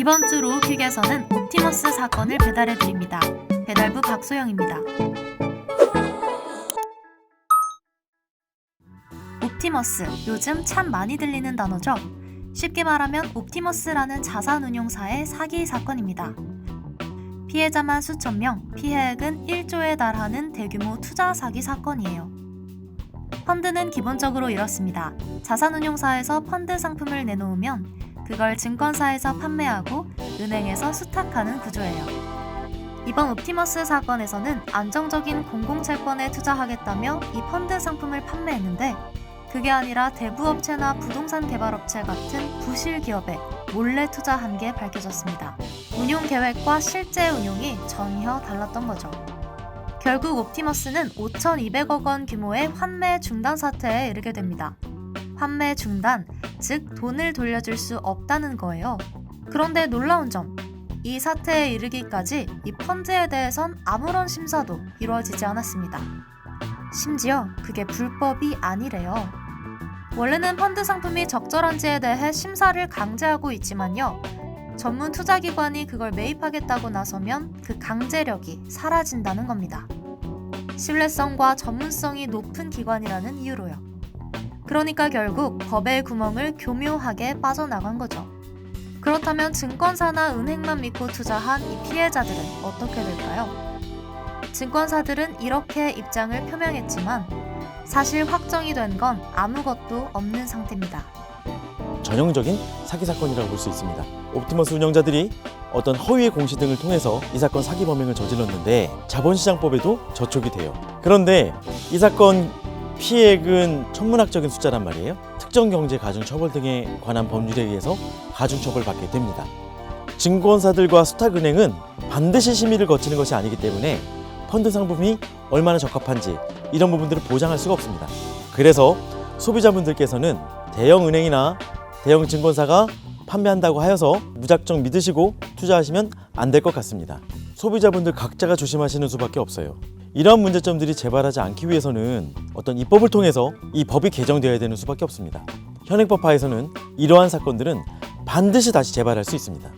이번 주 로우킥에서는 옵티머스 사건을 배달해 드립니다. 배달부 박소영입니다. 옵티머스, 요즘 참 많이 들리는 단어죠. 쉽게 말하면 옵티머스라는 자산운용사의 사기 사건입니다. 피해자만 수천 명, 피해액은 1조에 달하는 대규모 투자 사기 사건이에요. 펀드는 기본적으로 이렇습니다. 자산운용사에서 펀드 상품을 내놓으면 그걸 증권사에서 판매하고 은행에서 수탁하는 구조예요. 이번 옵티머스 사건에서는 안정적인 공공채권에 투자하겠다며 이 펀드 상품을 판매했는데 그게 아니라 대부업체나 부동산 개발업체 같은 부실 기업에 몰래 투자한 게 밝혀졌습니다. 운용 계획과 실제 운용이 전혀 달랐던 거죠. 결국 옵티머스는 5,200억 원 규모의 환매 중단 사태에 이르게 됩니다. 환매 중단, 즉 돈을 돌려줄 수 없다는 거예요. 그런데 놀라운 점, 이 사태에 이르기까지 이 펀드에 대해선 아무런 심사도 이루어지지 않았습니다. 심지어 그게 불법이 아니래요. 원래는 펀드 상품이 적절한지에 대해 심사를 강제하고 있지만요. 전문 투자기관이 그걸 매입하겠다고 나서면 그 강제력이 사라진다는 겁니다. 신뢰성과 전문성이 높은 기관이라는 이유로요. 그러니까 결국 법의 구멍을 교묘하게 빠져나간 거죠. 그렇다면 증권사나 은행만 믿고 투자한 이 피해자들은 어떻게 될까요? 증권사들은 이렇게 입장을 표명했지만 사실 확정이 된 건 아무것도 없는 상태입니다. 전형적인 사기 사건이라고 볼 수 있습니다. 옵티머스 운영자들이 어떤 허위의 공시 등을 통해서 이 사건 사기 범행을 저질렀는데 자본시장법에도 저촉이 돼요. 그런데 이 사건 피해액은 천문학적인 숫자란 말이에요. 특정 경제 가중 처벌 등에 관한 법률에 의해서 가중 처벌 받게 됩니다. 증권사들과 수탁은행은 반드시 심의를 거치는 것이 아니기 때문에 펀드 상품이 얼마나 적합한지 이런 부분들을 보장할 수가 없습니다. 그래서 소비자분들께서는 대형 은행이나 대형 증권사가 판매한다고 하여서 무작정 믿으시고 투자하시면 안 될 것 같습니다. 소비자분들 각자가 조심하시는 수밖에 없어요. 이러한 문제점들이 재발하지 않기 위해서는 어떤 입법을 통해서 이 법이 개정되어야 되는 수밖에 없습니다. 현행법하에서는 이러한 사건들은 반드시 다시 재발할 수 있습니다.